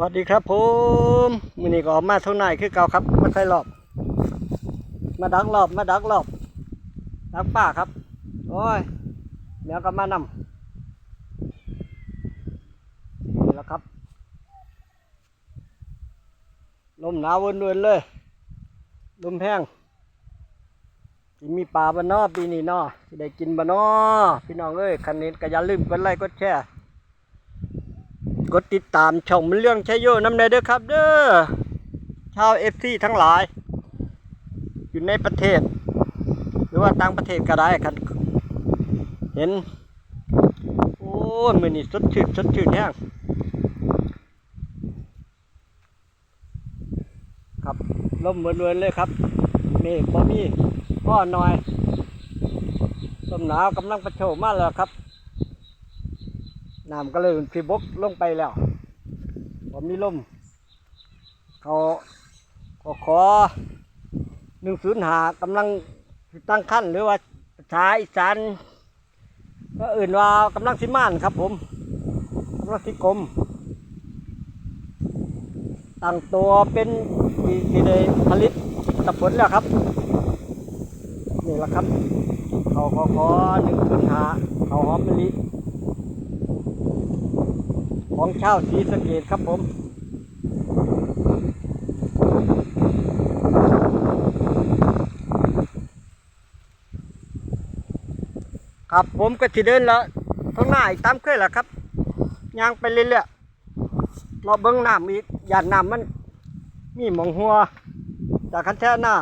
วัสดีครับผมมือนี้ก็ออกมาเท่าไหร่คือเก่าครับมาใส่รอบ มาดักรอบมาดักรอบดักป่าครับ โอ้ยเดี๋ยวก็มานำนี่แหละครับ ลมหนาวเวนๆเลย ลมแห้งสิมีปลาบานอปีนี้นอสิได้กินบานนอพี่น้องเอ้ยคันนี้ก็อย่าลืมกดไลค์กดแชร์ กดติดตามช่องมันเรื่องชัยโยน้ำเนเด้อครับ เด้อชาวเอฟซีทั้งหลาย อยู่ในประเทศ หรือว่าต่างประเทศก็ได้ครับเห็น โอ้ยมือนี่สดชื่นสดชื่นแห้งครับลมเวนๆเลยครับเมฆบ่มีพ่อหน่อยลมหนาวกำลังประโชมมาแล้วครับ น้ำก็เลยพิบกลงไปแล้วผมมีลมเขาขอขอหนึ่งศูนย์หากำลังตั้งขั้นหรือว่าภาษาอีสานก็อื่นว่ากำลังสิม่านครับผมกำลังสิกรมตั้งตัวเป็นที่ที่ได้ผลิตตะผลแล้วครับ นี่แหละครับ เขาขอขอหนึ่งศูนย์หาเขาหอมมะลิ ของชาวสีสะเกตครับผมครับผมก็ที่เดินล้วท้างหน้าอีกตามเคยแหละครับย่างไปเรื่อยๆเราเบิ้งน้ำอีกหย่าน้ำมัน มีหมองหัว จากคันแท่หน้า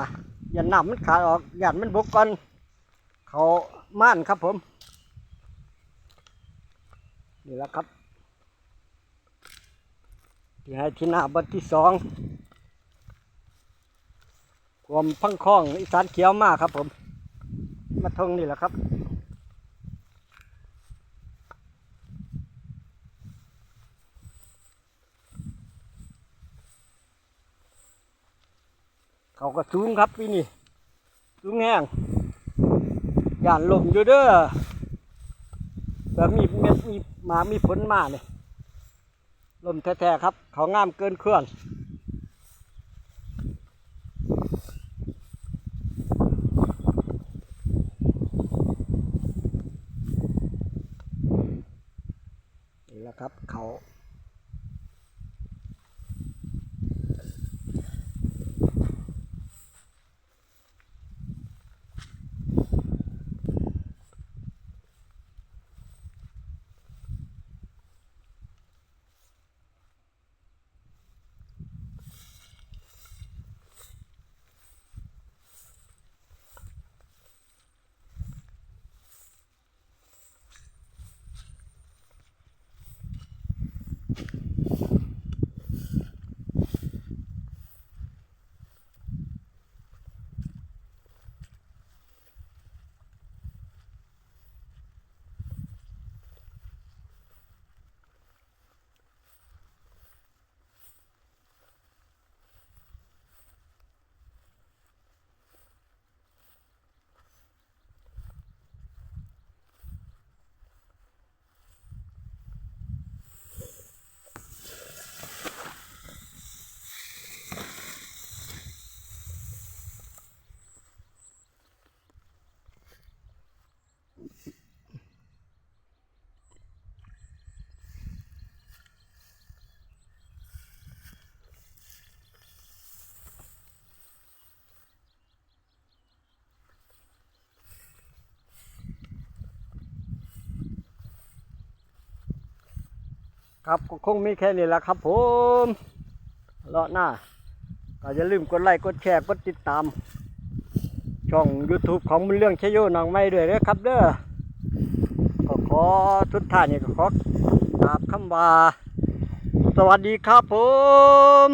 หย่าน้ำมันขาดออกหย่าดมันบกก่อนเขาม่านครับผม นี่แหละครับ ที่ให้ที่หน้าบันที่สองความพังคล้องอีสานเขียวมากครับผม มาทงนี่แหละครับเขาก็สูงครับพี่นี่สูงแห้งย่านลมอยู่เด้อแบบมีเม็ดมีหมามีผลมาเนี่ย ลมแท้ๆครับ เขางามเกินเครื่องนี่แหละครับเขา ครับก็คงมีแค่นี้แหละครับผมเลาะหน้าก็อย่าลืมกดไลค์กดแชร์กดติดตาม ช่อง YouTube ของมุนเรื่องชโยนองไม่ด้วยนะครับเด้อก็ขอทุกท่านนี่ก็ขอกราบคำว่า สวัสดีครับผม